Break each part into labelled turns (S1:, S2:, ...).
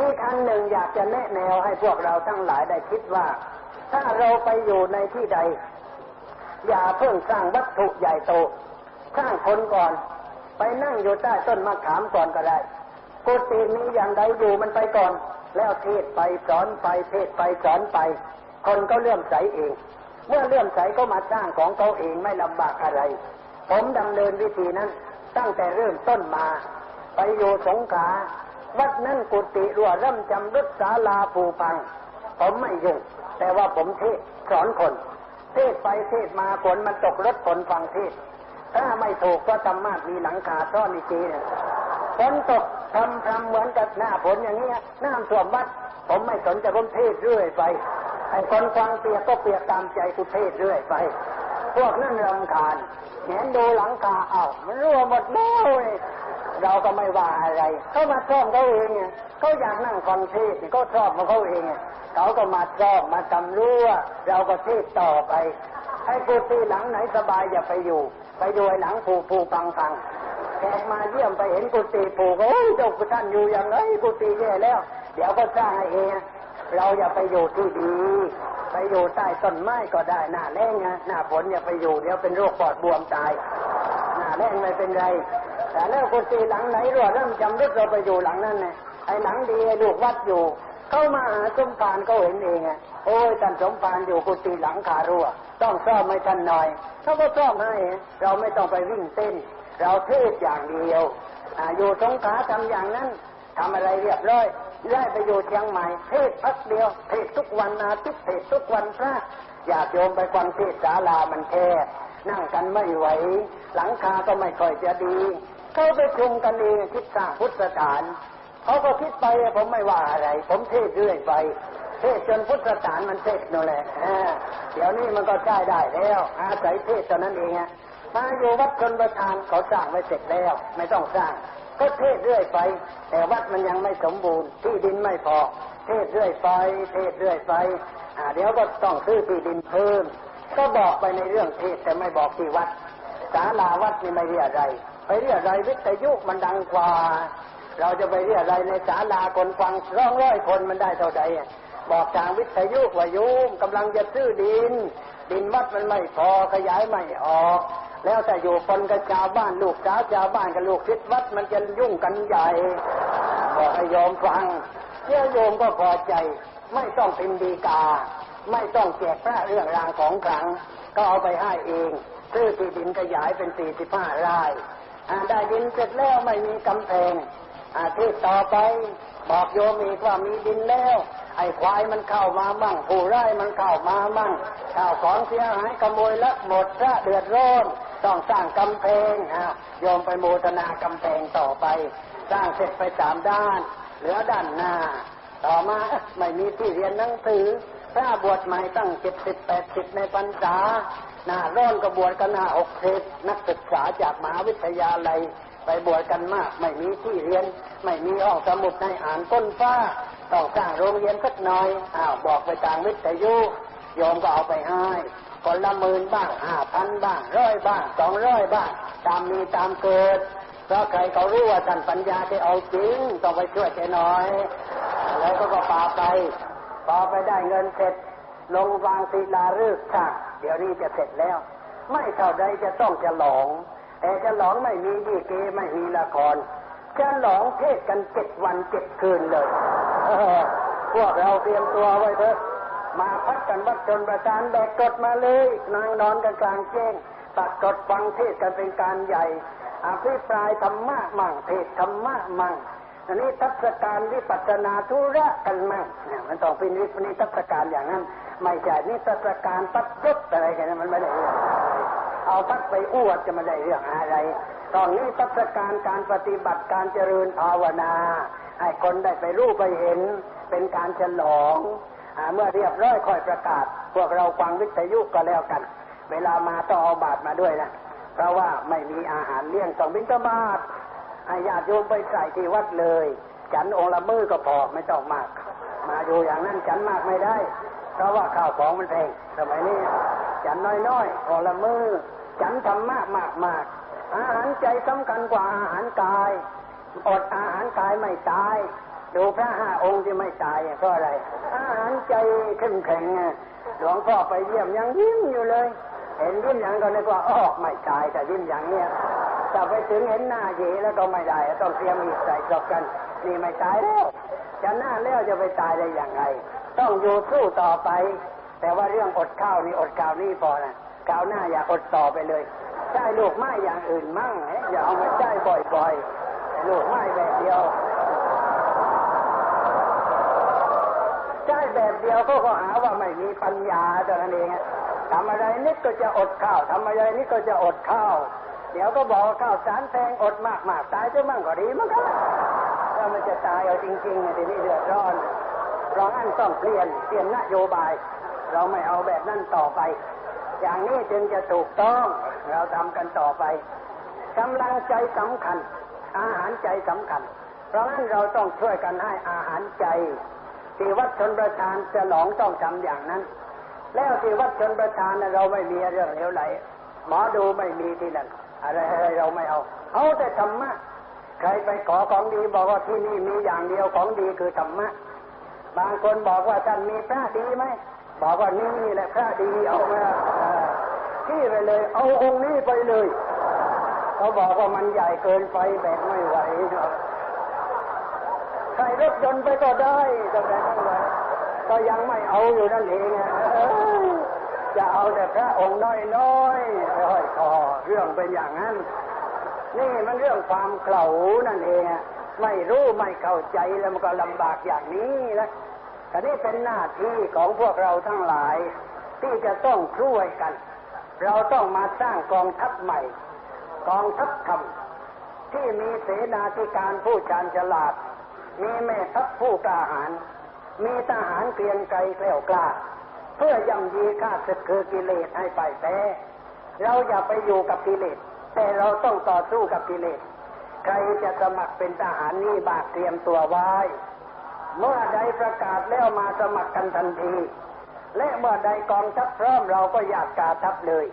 S1: อีกอันหนึ่งอยากจะแนะแนวให้พวกเราทั้งหลายได้คิดว่า ถ้าเราไปอยู่ในที่ใด อย่าเพิ่งสร้างวัตถุใหญ่โตสร้างคนก่อน ไปนั่งอยู่ใต้ต้นมะขามก่อนก็ได้กุฏินี้อย่างใดอยู่มันไปก่อน แล้วเทศไปสอนไปเทศไปสอนไป คนก็เลื่อมใสเอง เมื่อเลื่อมใสก็มาสร้างของเขาเองไม่ลำบากอะไร ผมดำเนินวิธีนั้น ตั้งแต่เริ่มต้นมา ไปอยู่สงขา วัดนั้นกุฏิรั่วร่ำจำรุดศาลาปูพัง ผมไม่ยุ่งแต่ว่าผมเทศสอนคน เทศไปเทศมาฝนมันตกรถฝนฟังเทศ ถ้าไม่ถูกก็ธรรมามีหลังคาซ่อนอีกทีเนี่ยฝนตกทำทำเหมือนกับหน้าฝนอย่างเงี้ยน้ำท่วมวัด ผมไม่สนจะร่มเทศเรื่อยไปไอ้คนฟังเปียกก็เปียกตามใจกูเทศเรื่อยไป พวกนั่นรำคาญเห็นดูหลังคาเอ้ามันรั่วหมดแล้ว เราก็ไม่ว่าอะไร เขามาซ่อมเขาเองเขาอยากนั่งฟังเทศเขาชอบมาเขาเองเขาก็มาซ่อมมาทำรั่วเราก็เทศต่อไปให้กุฏิหลังไหนสบายอย่าไปอยู่ ไปดูหลังผูผูปังปังแขกมาเยี่ยมไปเห็นกุฏิผูก็โอ้ยเจ้าท่านอยู่อย่างไรกุฏิแย่แล้ว เดี๋ยวก็สร้างให้เองเราอย่าไปอยู่ที่ดี ไปอยู่ใต้ต้นไม้ก็ได้หน้าแรงนะหน้าฝนอย่าไปอยู่เดี๋ยวเป็นโรคปอดบวมตายหน้าแรงไม่เป็นไร แต่แล้วกุฏิหลังไหนรั่วเริ่มจำรึกเราไปอยู่หลังนั้นไงไอ้หลังดีลูกวัดอยู่ เข้ามาหาสมภารเขาเห็นเองไงโอ้ยท่านสมภารอยู่กุฏิหลังคารั่ว ต้องซ่อมให้ท่านหน่อยเขาก็ซ่อมให้เราไม่ต้องไปวิ่งเต้น เราเทศอย่างเดียวออยู่สงขาทำอย่างนั้นทำอะไรเรียบร้อยได้ไปอยู่เชียงใหม่เทศพักเดียวเทศทุกวันอาทิตย์เทศทุกวันพระอยากโยมไปฟังเทศศาลามันแคบนั่งกันไม่ไหว หลังคาก็ไม่ค่อยจะดี เขาไปชุมกันเองคิดสร้างพุทธสถานเขาก็คิดไปผมไม่ว่าอะไร ผมเทศเรื่อยไป เทศจนพุทธสถานมันเสร็จนั่นแหละเดี๋ยวนี้มันก็ใช้ได้แล้ว อาศัยเทศเท่านั้นเองมาอยู่วัดชนประทานเขาสร้างไว้เสร็จแล้ว ไม่ต้องสร้างก็เทศเรื่อยไป แต่วัดมันยังไม่สมบูรณ์ ที่ดินไม่พอ เทศเรื่อยไป เทศเรื่อยไปเดี๋ยวก็ต้องซื้อที่ดินเพิ่ม ก็บอกไปในเรื่องเทศแต่ไม่บอกที่วัดศาลาวัดนี่ไม่เรียอะไร ไปเรียอะไรวิทยุมันดังกว่า เราจะไปเรียอะไรในศาลาคนฟังร้องร้อยคนมันได้เท่าใดบอกทางวิทยุว่าโยมกำลังจะซื้อดิน ดินวัดมันไม่พอขยายไม่ออก แล้วแต่อยู่คนกับชาวบ้านลูกสาวชาวบ้านกับลูกศิษย์วัดมันจะยุ่งกันใหญ่บอกให้โยมฟังเชื่อโยมก็พอใจ ไม่ต้องพิมพ์ดีกา ไม่ต้องแจกพระเรื่องรางของขลัง ก็เอาไปให้เองซื้อที่ดินขยายเป็นสี่สิบห้าไร่ ได้ดินเสร็จแล้วไม่มีกำแพงที่ต่อไปบอกโยมอีกว่ามีดินแล้ว ไอ้ควายมันเข้ามามั่งผู้ไร่มันเข้ามามั่งข้าวของเสียหายขโมยลักหมดพระเดือดร้อนต้องสร้างกำแพงโยมไปโมทนากำแพงต่อไป สร้างเสร็จไปสามด้าน เหลือด้านหน้า ต่อมาไม่มีที่เรียนหนังสือพระบวชใหม่ตั้งเจ็ดสิบแปดสิบในพรรษา หน้าร้อนก็บวชกันหน้าหกสิบนักศึกษาจากมหาวิทยาลัยไปบวชกันมาก ไม่มีที่เรียน ไม่มีห้องสมุดในอ่านต้นฟ้าต้องสร้างโรงเรียนสักหน่อยอ้าวบอกไปทางวิทยุโยมก็เอาไปให้คนละหมื่นบ้างห้าพันบ้างร้อยบ้างสองร้อยบ้าง ตามมีตามเกิดเพราะใครเขารู้ว่าท่านปัญญาจะเอาจริงต้องไปช่วยแกหน่อย แล้วก็ก็ปาไปพอไปได้เงินเสร็จลงวางศิลาฤกษ์ค่ะ เดี๋ยวนี้จะเสร็จแล้ว ไม่เท่าใดจะต้องจะหลงแต่จะหลงไม่มีดีเกไม่มีละครจะหลงเทศกันเจ็ดวันเจ็ดคืนเลยพวกเราเตรียมตัวไว้เถอะมาพักกันวัดจนประการแบกกดมาเลยนางนอนกันกลางแจ้งตัดกดฟังเทศกันเป็นการใหญ่อภิปรายธรรมะมั่งเทศธรรมะมั่ง อันนี้ทัศการวิปัสนาธุระกันมั่งเนี่ยมันต้องเป็นวิปนิทัศการอย่างนั้น ไม่ใช่นี่ทัศการปัดยศอะไรกันมันไม่ได้เอาพัดไปอ้วดจะมาได้เรื่องอะไร ตอนนี้ทัศการการปฏิบัติการเจริญภาวนา ให้คนได้ไปรู้ไปเห็น เป็นการฉลองเมื่อเรียบร้อยค่อยประกาศ พวกเราฟังวิทยุก็แล้วกัน เวลามาต้องเอาบาตรมาด้วยนะ เพราะว่าไม่มีอาหารเลี้ยงต้องบิณฑบาต อาญาติโยมไปใส่ที่วัดเลย ฉันองละมือก็พอไม่ต้องมาก มาอยู่อย่างนั้นฉันมากไม่ได้ เพราะว่าข้าวของมันแพงสมัยนี้ ฉันน้อยๆองละมือ ฉันทำมากมากมากอาหารใจสำคัญกว่าอาหารกาย อดอาหารกายไม่ตาย ดูพระห้าองค์ที่ไม่ตายเพราะอะไร อาหารใจเข้มแข็งหลวงพ่อไปเยี่ยมยังยิ้มอยู่เลย เห็นยิ้มอย่างก็นึกว่าอ๋อไม่ตายแต่ยิ้มอย่างเนี้ย แต่ไปถึงเห็นหน้าเยแล้วก็ไม่ได้ ต้องเตรียมอีกใส่จบกัน นี่ไม่ตายแล้วจะหน้าแล้วจะไปตายได้อย่างไร ต้องอยู่สู้ต่อไป แต่ว่าเรื่องอดข้าวนี่อดข้าวนี่พอนะข้าวหน้าอย่าอดต่อไปเลยใช้ลูกไม้อย่างอื่นมั่งอย่าเอามาใช้บ่อยๆลูกไม้แบบเดียวใช้แบบเดียวก็ก็หาว่าไม่มีปัญญาตัวนั้นเองทำอะไรนิดก็จะอดข้าวทำอะไรนิดก็จะอดข้าว เดี๋ยวก็บอกข้าวสารแพงอดมากมากตายจะมั่งก็ดีมั้งครับถ้ามันจะตายเอาจริงๆทีนี้เดือดร้อนเราอันต้องเปลี่ยนเปลี่ยนนโยบาย เราไม่เอาแบบนั้นต่อไป อย่างนี้จึงจะถูกต้องเราทำกันต่อไปกำลังใจสำคัญ อาหารใจสำคัญ เพราะฉะนั้นเราต้องช่วยกันให้อาหารใจ ที่วัดชนประทานจะหลองต้องทำอย่างนั้น แล้วที่วัดชนประทานเราไม่มีเรื่องเลวไหล หมอดูไม่มีที่นั่นอะไรอะไรเราไม่เอา เอาแต่ธรรมะใครไปขอของดีบอกว่าที่นี่มีอย่างเดียวของดีคือธรรมะ บางคนบอกว่าท่านมีพระดีไหมบอกว่านี่แหละพระดีเอามาที่ไปเลย เอาองค์นี้ไปเลยเขาบอกว่ามันใหญ่เกินไปแบกไม่ไหวใส่รถยนต์ไปก็ได้แต่แบกไม่ไหวก็ยังไม่เอาอยู่นั่นเอง จะเอาแต่พระองค์น้อยๆไปห้อยคอเรื่องเป็นอย่างนั้น นี่มันเรื่องความเข่านั่นเองไม่รู้ไม่เข้าใจแล้วมันก็ลำบากอย่างนี้นะแต่นี่เป็นหน้าที่ของพวกเราทั้งหลาย ที่จะต้องช่วยกัน เราต้องมาสร้างกองทัพใหม่ กองทัพธรรมที่มีเสนาธิการผู้ชาญฉลาด มีแม่ทัพผู้กล้าหาญมีทหารเกรียงไกรแกล้วกล้า เพื่อย่ำยีข้าศึกคือกิเลสให้ไปแพ้เราอย่าไปอยู่กับกิเลส แต่เราต้องต่อสู้กับกิเลส ใครจะสมัครเป็นทหารนี่บากเตรียมตัวไว้ เมื่อใดประกาศแล้วมาสมัครกันทันที และเมื่อใดกองทัพพร้อมเราก็อยากกาทัพเลย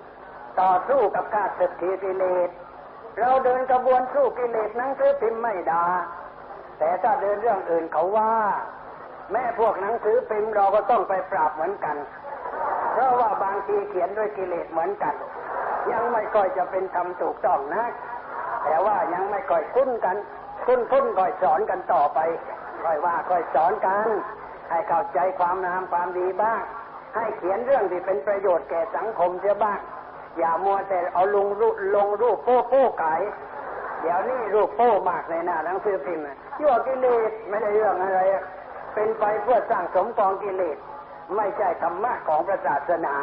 S1: ต่อสู้กับข้าศึกทีกิเลส เราเดินกระบวนสู้กิเลสนังสือพิมพ์ไม่ดาแต่ถ้าเดินเรื่องอื่นเขาว่า แม่พวกหนังสือพิมพ์เราก็ต้องไปปราบเหมือนกัน เพราะว่าบางทีเขียนด้วยกิเลสเหมือนกัน ยังไม่ค่อยจะเป็นธรรมถูกต้องนะ แต่ว่ายังไม่ค่อยคุ้นกัน คุ้นคุ้นค่อยสอนกันต่อไปค่อยว่าค่อยสอนกัน ให้เข้าใจความงามความดีบ้าง ให้เขียนเรื่องที่เป็นประโยชน์แก่สังคมเสียบ้าง อย่ามัวแต่เอาลงรูปลงรูปโป้โป้ขายเดี๋ยวนี้รูปโป้มากในหน้าหนังสือพิมพ์ยั่วกิเลสไม่ได้เรื่องอะไร เป็นไปเพื่อสร้างสมกองกิเลส ไม่ใช่ธรรมะของพระศาสนา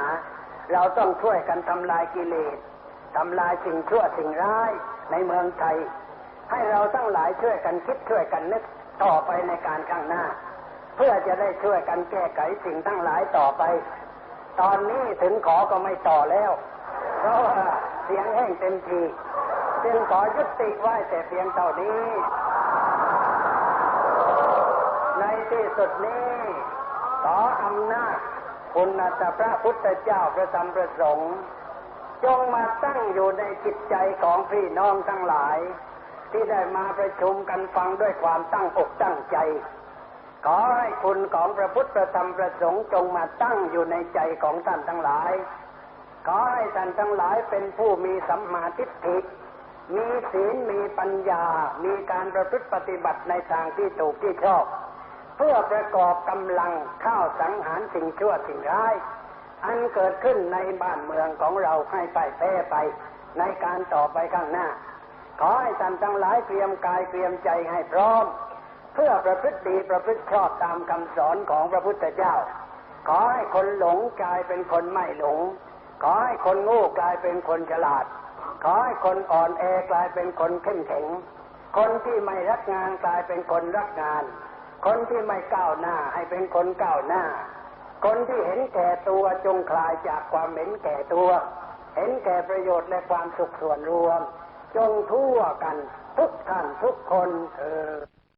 S1: เราต้องช่วยกันทำลายกิเลสทำลายสิ่งชั่วสิ่งร้ายในเมืองไทย ให้เราทั้งหลายช่วยกันคิดช่วยกันนึกต่อไปในการข้างหน้า เพื่อจะได้ช่วยกันแก้ไขสิ่งทั้งหลายต่อไป ตอนนี้ถึงขอก็ไม่ต่อแล้ว เพราะว่าเสียงแห้งเต็มทีจึงขอยุติไว้แต่เพียงเท่านี้ ใน ที่สุดนี้ขออำนาจคุณจะพระพุทธเจ้าพระธรรมพระสงฆ์จงมาตั้งอยู่ในจิตใจของพี่น้องทั้งหลาย ที่ได้มาประชุมกันฟังด้วยความตั้งอกตั้งใจ ขอให้คุณของพระพุทธพระธรรมพระสงฆ์จงมาตั้งอยู่ในใจของท่านทั้งหลาย ขอให้ท่านทั้งหลายเป็นผู้มีสัมมาทิฏฐิมีศีลมีปัญญา มีการประพฤติปฏิบัติในทางที่ถูกที่ชอบ เพื่อประกอบกำลังเข้าสังหารสิ่งชั่วสิ่งร้าย อันเกิดขึ้นในบ้านเมืองของเราให้ไปแพ้ไป ในการต่อไปข้างหน้า ขอให้ท่านทั้งหลายเตรียมกายเตรียมใจให้พร้อม เพื่อประพฤติดีประพฤติชอบตามคำสอนของพระพุทธเจ้า ขอให้คนหลงกลายเป็นคนไม่หลง ขอให้คนโง่กลายเป็นคนฉลาด ขอให้คนอ่อนแอกลายเป็นคนเข้มแข็ง คนที่ไม่รักงานกลายเป็นคนรักงาน คนที่ไม่ก้าวหน้าให้เป็นคนก้าวหน้า คนที่เห็นแก่ตัวจงคลายจากความเห็นแก่ตัว เห็นแก่ประโยชน์และความสุขส่วนรวม จงทั่วกันทุกท่านทุกคนเออ